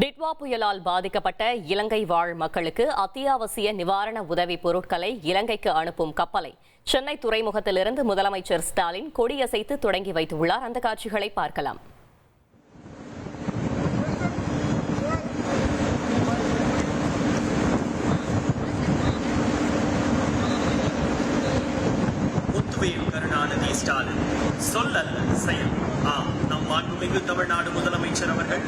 டிட்வா புயலால் பாதிக்கப்பட்ட இலங்கை வாழ் மக்களுக்கு அத்தியாவசிய நிவாரண உதவி பொருட்களை இலங்கைக்கு அனுப்பும் கப்பலை சென்னை துறைமுகத்திலிருந்து முதலமைச்சர் ஸ்டாலின் கொடியசைத்து தொடங்கி வைத்துள்ளார். அந்த காட்சிகளை பார்க்கலாம். கருணாநிதி ஸ்டாலின் சொல்லல் செயல். ஆம் நம் மாண்புமிகு தமிழ்நாடு முதலமைச்சர் அவர்கள்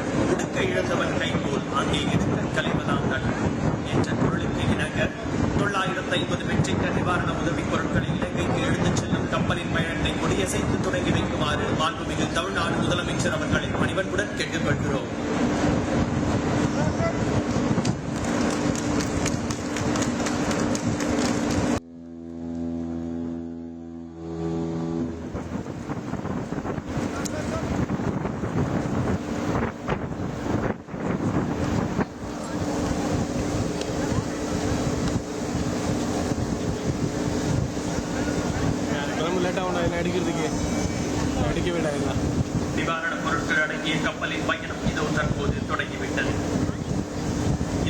இருநூத்தி ஐம்பது மெட்ரிக் டன் நிவாரண உதவிப் பொருட்களை இலங்கைக்கு எடுத்துச் செல்லும் கப்பலின் பயணத்தை கொடியசைத்து தொடங்கி வைக்குமாறு மாண்புமிகு தமிழ்நாடு முதலமைச்சர் அவர்களை பணிவன்புடன் கேட்டுக்கொள்கிறோம். லேட்டாக உண்டா என்ன அடிக்கிறதுக்கு? அடிக்க வேண்டாம் நிவாரணப் பொருட்கள் அடங்கிய கப்பலின் பயணம் இதோ தற்போது தொடங்கிவிட்டது.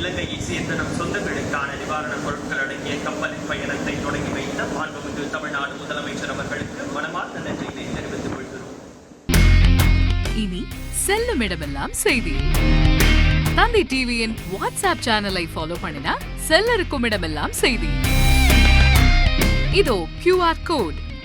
இலங்கையை சேர்ந்த நம் சொந்தங்களுக்கான நிவாரணப் பொருட்கள் அடங்கிய கப்பலின் பயணத்தை தொடங்கி வைத்த மாண்புமிகு தமிழ்நாடு முதலமைச்சர் அவர்களுக்கு மனமார்ந்த நன்றியினை தெரிவித்துக் கொள்கிறோம். இனி செல்லும் இடமெல்லாம் செய்தி. தந்தி டிவியின் வாட்ஸ்அப் சேனலை ஃபாலோ பண்ணினா செல்ல இருக்கும் இடமெல்லாம் செய்தி. இதோ கியூஆர் கோட்